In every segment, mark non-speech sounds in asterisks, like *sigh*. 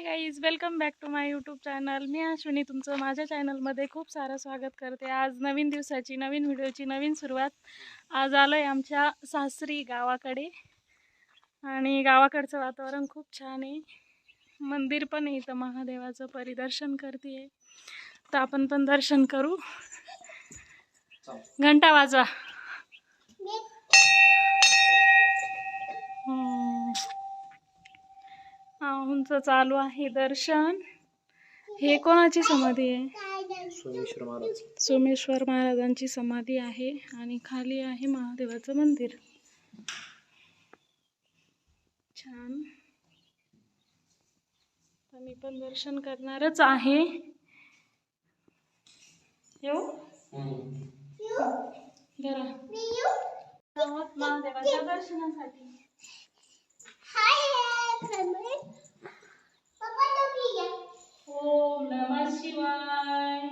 Hi guys welcome back to my YouTube channel. मी अश्विनी तुमचं माझ्या चॅनलमध्ये खूप सारं स्वागत करते. आज नवीन दिवसाची नवीन व्हिडिओची नवीन सुरुवात. आज आलो आहे आमच्या सासरी गावाकडे. आणि गावाकडचं वातावरण खूप छान आहे. मंदिर पण आहे इथं महादेवाचं परिदर्शन करते तर आपण पण दर्शन करू. घंटा वाजवा. हम्म. आमचं चालू आहे दर्शन. हे कोणाची समाधी आहे? सोमेश्वर महाराज. सोमेश्वर महाराजांची समाधी आहे आणि खाली आहे महादेवाचं मंदिर. छान. मी पण दर्शन करणारच आहे. येऊ? जरा. आहोत महादेवाच्या दर्शनासाठी. शिवाय.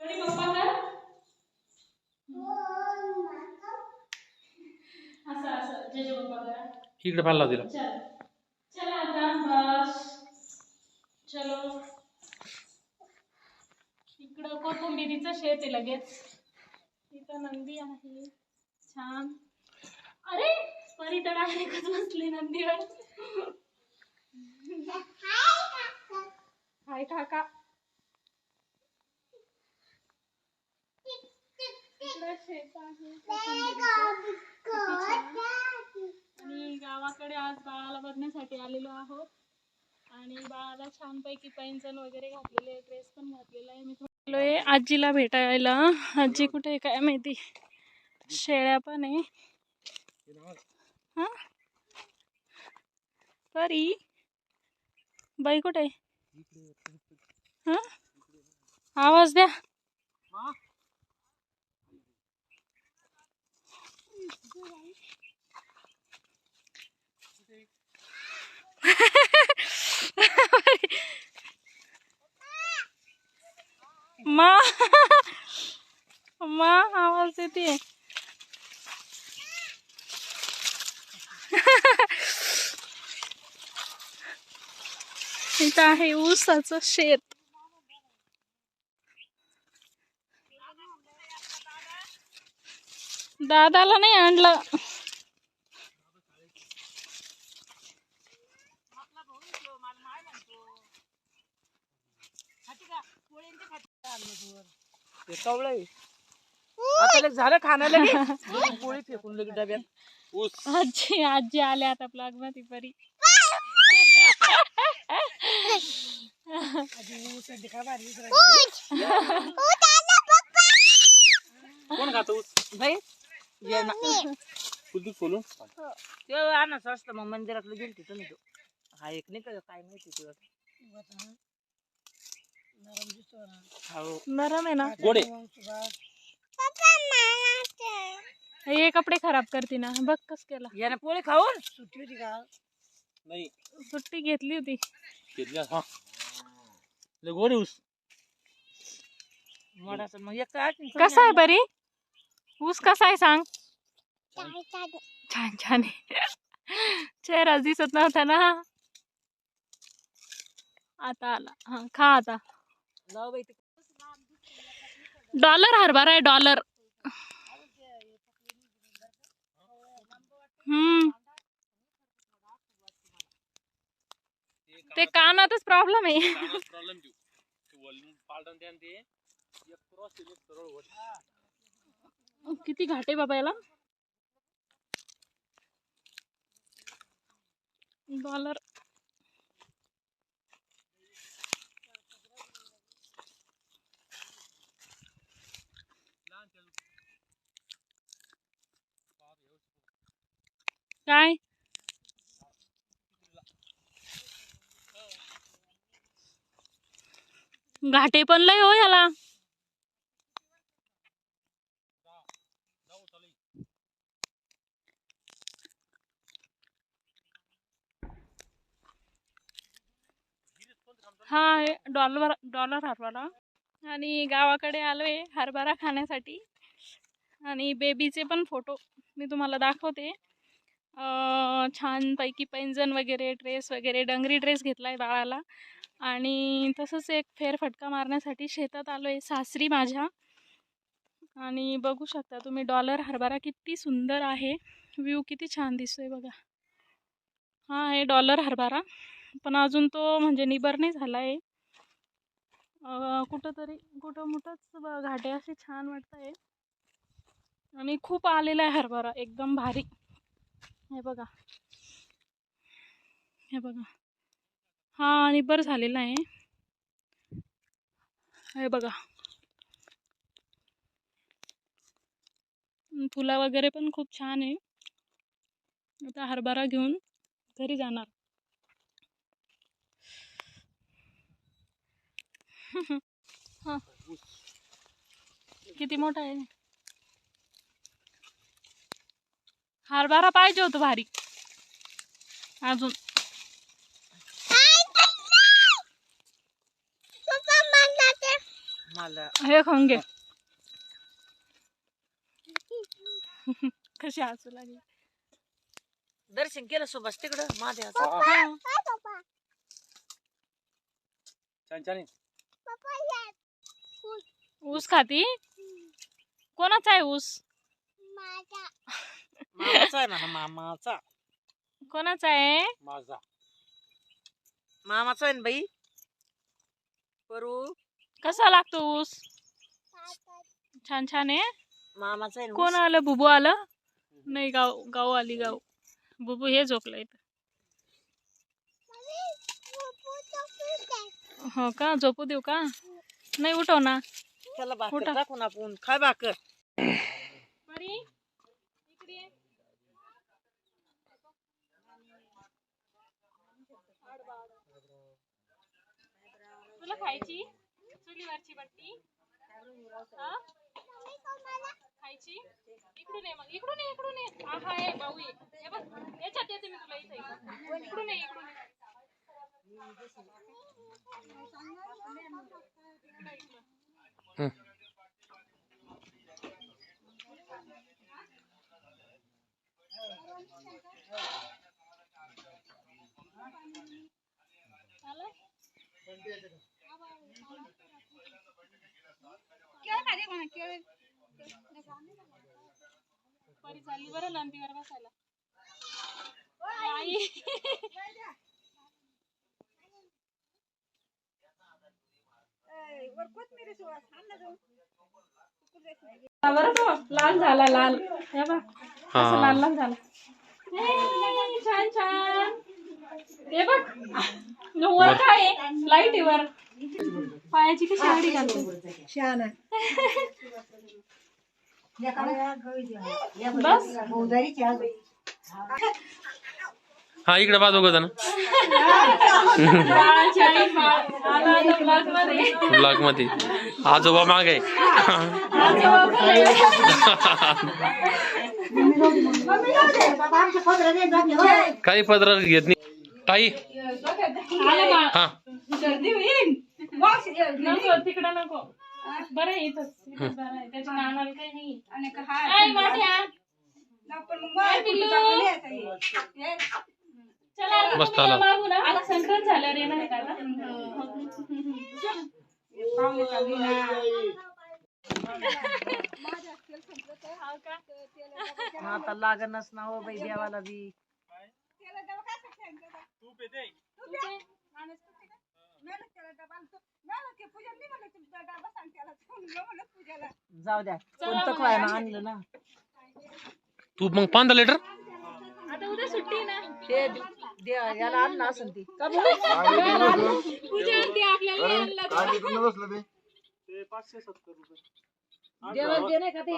पप्पा कर असं असं. जय जय पप्पा करा. इकडे पाहिला तिला. चल. चला आता बस. चलो. इकडं कोथिंबिरीचं शेत आहे लगेच. इथं नंदी आहे. छान. अरे! परी तर डायरेक्टच बसली नंदीवर हाय काका. मी गावाकडे आज बाळाला बघण्यासाठी आलेलो आहोत. आणि बाळाला छानपैकी पैंजण वगैरे घातलेले ड्रेस पण घातलेला आहे. मी आलोय आजीला भेटायला. आजी कुठे आहे काय माहिती? शेळ्या पण आहे. हा? परी बाई कुठे? आहे हा? आवाज द्या. मा मा आवाज येते *laughs* इथं आहे ऊसाचं शेत. दादाला नाही आणलं. झालं खाणं लगे पोळी *laughs* फेकून लगे डब्यात. ऊस आजी आजी आल्या आता प्लॉगमध्ये परी. कोण खात ऊस? भाई ये ना. कुलदीप सोलून. ते आणच असतं मग मंदिरातलं गेलती तुम्ही तो. हा एक नाही का काय माहिती तुला हो. नरम आहे ना? गोडे. हे कपडे खराब करते ना बघ कस केला. यानं पोळी खाऊन? सुट्टी होती का? नाही. सुट्टी घेतली होती. हा. लय गोडे ऊस. मोडाचं मग एक काय कसा आहे बरी? ऊस कसा आहे सांग? छान छान आहे. चेहरा दिसत नव्हता ना. आता आला. हा खा आता. डॉलर हरभरा आहे डॉलर. ते कानातच प्रॉब्लेम आहे प्रॉब्लेम देऊ वॉल्यूम पालटण द्या ते एक क्रॉस एक सरळ होत किती घाटे बाबा याला? डॉलर काय? घाटे पण लय हो याला. हा डॉलर डॉलर हरभरा आणि गावाकडे आलोय हरभरा खाण्यासाठी. आणि बेबीचे पण फोटो मी तुम्हाला दाखवते. छानपैकी पैंजण वगैरे ड्रेस वगैरे डंगरी ड्रेस घेतला आहे बाळाला. आणि तसंच एक फेरफटका मारण्यासाठी शेतात आलो आहे सासरी माझ्या. आणि बघू शकता तुम्ही डॉलर हरभरा किती सुंदर आहे. व्ह्यू किती छान दिसतोय बघा. हा आहे डॉलर हरभरा. पण अजून तो म्हणजे निबर नाही झाला आहे कुठंतरी कुठं मोठंच घाटे असे छान वाटत आहे आणि खूप आलेला आहे हरभरा एकदम भारी. हे बघा. हे बघा. हा बरं झालेला आहे. हे बघा. फुला फुलं वगैरे पण खूप छान आहे. आता हरभरा घेऊन घरी जाणार. *laughs* हां. किती मोठा आहे? हरभरा पाहिजे होतो भारी. अजून. मला. हे खाऊन घे. कशी हसू लागली. दर्शन केलं सुभाष तिकडं? आहे. ऊस खाती? कोणाचा आहे ऊस? मामाचा आहे ना मामाचा. कोणाचा आहे? माझा. मामाचा आहे ना बाई? परू? कसा लागतो ऊस छान छान आहे. मामाचा आहे ना कोण आलं? बुबू आलं? नाही गाव गाव आली गाव. बुबू हे झोपलं इथं. हो का? झोपू देऊ का? नाही उठव ना. त्याला भाकर उठा. टाकून आपण. खाय भाकर. परी तुला खायची? चुलीवरची बट्टी. हा? खायची? इकडून ये मग इकडून ये इकडून ये. आहा ये भाऊ ये. हे बघ याच्यात येते मी तुला इथे इकडून. ये इकडून ये. आलं? परी चालली बरं लंबीवर बसायला. आई. बरं तो लाल झाला लाल. हे बघ असं लाल लाल झाला. छान छान. हे बघ. न काय आहे? लाइट वर. पायाची कशी आडी घालते? बस. हा इकडे पाहतो का जण. बाळाची आई बा- आला आता vlog मध्ये. ब्लॉकमध्ये. आजोबा मागे. आहे. काही पत्र घेत नाही. ताई. हा नको तिकडं नको बरं आहे इथंच इथंच बरं आहे त्याच्या नानाला काही नाही काय माठ्या? काय पिल्लू? चला आता मस्त तुम्ही आला. हा. आता संक्रांत झाल्यावर येणार आहे का आता? हा का? आता लागणच ना हो बाई देवाला बी तू ते? जाऊ द्या. कोणतं काय ना आणलं ना. तू मग पंधरा लिटर? आता उद्या सुट्टी आहे ना. ते दे- याला आणलं असं ती. का बरं? *laughs* पूजा आणते आपल्याला नाही आणलं तर. देवाला दे नाही का ते?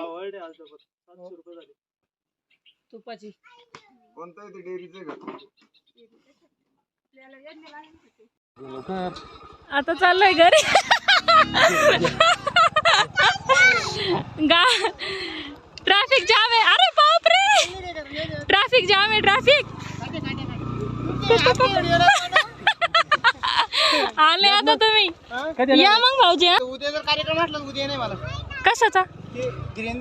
तुपाची. कोणता ते डेअरीचे का? आता चाललोय घरी. गा ट्रॅफिक जाम आहे. अरे बापरे! ट्रॅफिक जाम आहे ट्रॅफिक आले आता तुम्ही. या मग भाऊजी हा? उद्या जर कार्यक्रम असला उद्या नाही मला. कशाचा?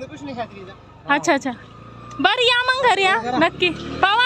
कृष्ण शास्त्रीचा. अच्छा अच्छा. बरं या मग घरी या नक्की. पाहू